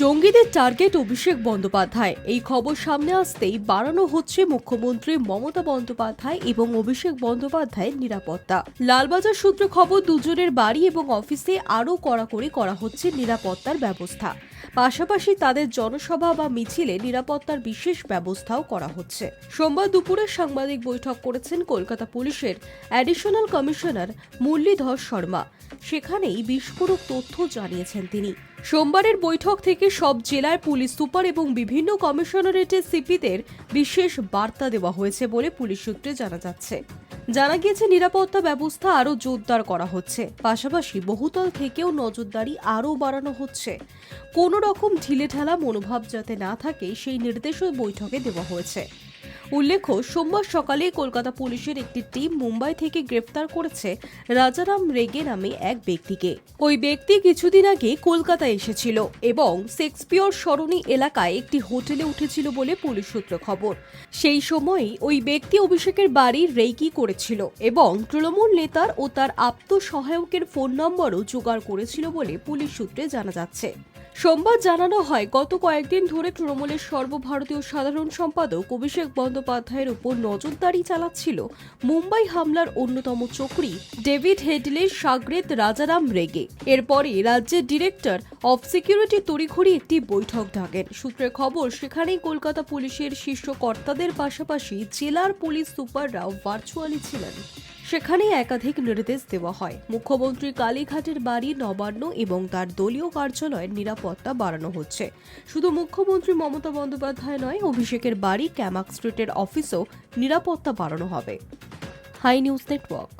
জঙ্গিদের টার্গেট অভিষেক বন্দ্যোপাধ্যায়। এই খবর সামনে আসতেই বাড়ানো হচ্ছে মুখ্যমন্ত্রী মমতা বন্দ্যোপাধ্যায় এবং অভিষেক বন্দ্যোপাধ্যায়ের নিরাপত্তা। লালবাজার সূত্রে খবর, দুজনের বাড়ি এবং অফিসে আরও কড়াকড়ি করা হচ্ছে নিরাপত্তার ব্যবস্থা। পাশাপাশি তাদের জনসভা বা মিছিলে নিরাপত্তার বিশেষ ব্যবস্থাও করা হচ্ছে। সোমবার দুপুরে সাংবাদিক বৈঠক করেছেন কলকাতা পুলিশের অ্যাডিশনাল কমিশনার মুরলীধর শর্মা। সেখানেই বিস্ফোরক তথ্য জানিয়েছেন তিনি। সোমবারের বৈঠক থেকে সব জেলার পুলিশ সুপার এবং বিভিন্ন কমিশনারেটের সিপিদের বিশেষ বার্তা দেওয়া হয়েছে বলে পুলিশ সূত্রে জানা যাচ্ছে। জানা গিয়েছে, নিরাপত্তা ব্যবস্থা আরও জোরদার করা হচ্ছে। পাশাপাশি বহুতল থেকেও নজরদারি আরও বাড়ানো হচ্ছে। কোনো রকম ঢিলেঢালা মনোভাব যাতে না থাকে, সেই নির্দেশও বৈঠকে দেওয়া হয়েছে। উল্লেখ্য, সোমবার সকালে কলকাতা পুলিশের একটি টিম মুম্বাই থেকে গ্রেফতার করেছে রাজারাম রেগে নামে এক ব্যক্তিকে। ওই ব্যক্তি কিছুদিন আগে কলকাতায় এসেছিল এবং শেক্সপিয়র সরণি এলাকায় একটি হোটেলে উঠেছিল বলে পুলিশ সূত্র খবর। সেই সময়ই ওই ব্যক্তি অভিষেকের বাড়ি রেকি করেছিল এবং তৃণমূল নেতার ও তার আত্মসহায়কের ফোন নম্বরও জোগাড় করেছিল বলে পুলিশ সূত্রে জানা যাচ্ছে। সোমবার জানানো হয়, গত কয়েকদিন ধরে তৃণমূলের সর্বভারতীয় সাধারণ সম্পাদক অভিষেক বন্দ্যোপাধ্যায়ের উপর নজরদারি চালাচ্ছিল মুম্বাই হামলার অন্যতম চক্রী ডেভিড হেডলের সাগরেদ রাজারাম রেগে। এরপরে রাজ্যের ডিরেক্টর অফ সিকিউরিটি তড়িঘড়ি একটি বৈঠক ডাকেন। সূত্রে খবর, সেখানেই কলকাতা পুলিশের শীর্ষ কর্তাদের পাশাপাশি জেলার পুলিশ সুপাররাও ভার্চুয়ালি ছিলেন। সেখানে একাধিক নির্দেশ দেওয়া হয়। মুখ্যমন্ত্রী কালীঘাটের বাড়ি নবান্ন এবং তার দলীয় কার্যালয়ের নিরাপত্তা বাড়ানো হচ্ছে। শুধু মুখ্যমন্ত্রী মমতা বন্দ্যোপাধ্যায় নয়, অভিষেকের বাড়ি ক্যামাক স্ট্রিটের অফিসেও নিরাপত্তা বাড়ানো হবে। Hi news network.